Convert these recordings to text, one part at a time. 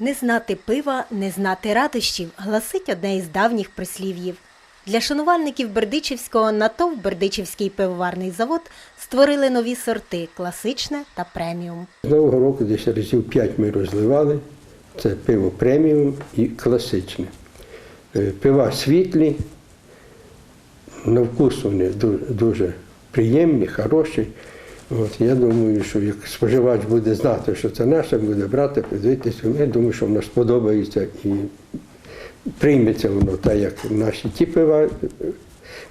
Не знати пива, не знати радощів, гласить одне із давніх прислів'їв. Для шанувальників Бердичівського НАТОВ Бердичівський пивоварний завод створили нові сорти класичне та преміум. З Нового року десь разів 5 ми розливали. Це пиво преміум і класичне. Е, Пива світлі, на вкус вони дуже приємні, хороші. От, я думаю, що як споживач буде знати, що це наше, буде брати, подивитися, я думаю, що воно сподобається і прийметься воно так, як наші ті пива е,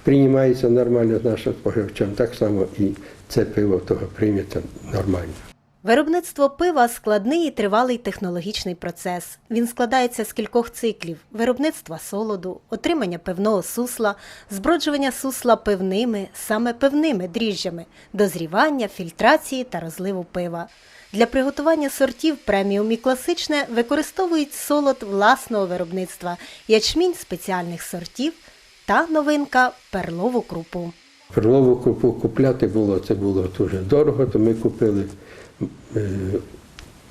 приймаються нормально з нашим споживачем, так само і це пиво того прийметься нормально. Виробництво пива складний і тривалий технологічний процес. Він складається з кількох циклів: виробництва солоду, отримання пивного сусла, зброджування сусла пивними, саме пивними дріжджами, дозрівання, фільтрації та розливу пива. Для приготування сортів преміум і класичне використовують солод власного виробництва, ячмінь спеціальних сортів та новинка перлову крупу. Перлову крупу купляти було, це було дуже дорого, то ми купили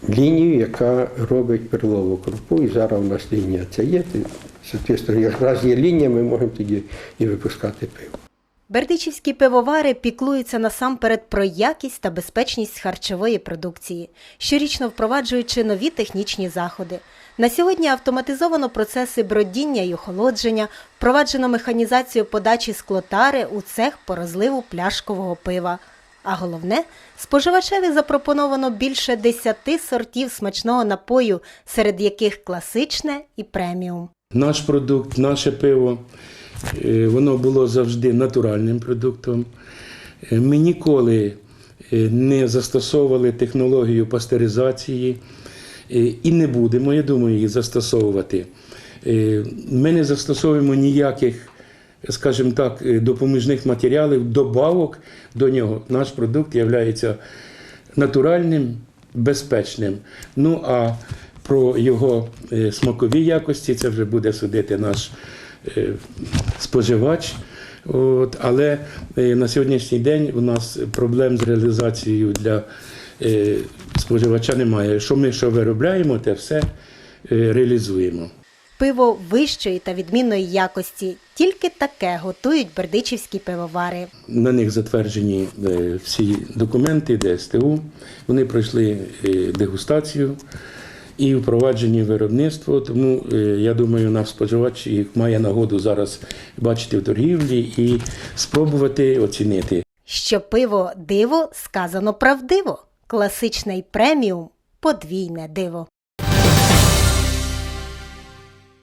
лінію, яка робить перлову крупу, і зараз у нас лінія ця є. Соответственно, якраз є лінія, ми можемо тоді і випускати пиво. Бердичівські пивовари піклуються насамперед про якість та безпечність харчової продукції, щорічно впроваджуючи нові технічні заходи. На сьогодні автоматизовано процеси бродіння і охолодження, впроваджено механізацію подачі склотари у цех по розливу пляшкового пива. А головне, споживачеві запропоновано більше 10 сортів смачного напою, серед яких класичне і преміум. Наш продукт, наше пиво, е, воно було завжди натуральним продуктом. Е, Ми ніколи е, не застосовували технологію пастеризації і не будемо, я думаю, її застосовувати. Ми не застосовуємо ніяких, скажімо так, е, допоміжних матеріалів, добавок до нього. Наш продукт є натуральним, безпечним. Ну а про його е, смакові якості це вже буде судити наш е, споживач. От, але на сьогоднішній день у нас проблем з реалізацією для споживача немає. Що ми що виробляємо, те все реалізуємо. Пиво вищої та відмінної якості. Тільки таке готують бердичівські пивовари. На них затверджені е, всі документи ДСТУ. Вони пройшли е, дегустацію і впроваджені виробництво. Тому е, я думаю, наш споживач має нагоду зараз бачити в торгівлі і спробувати оцінити. Що пиво диво сказано правдиво. Класичний преміум подвійне диво.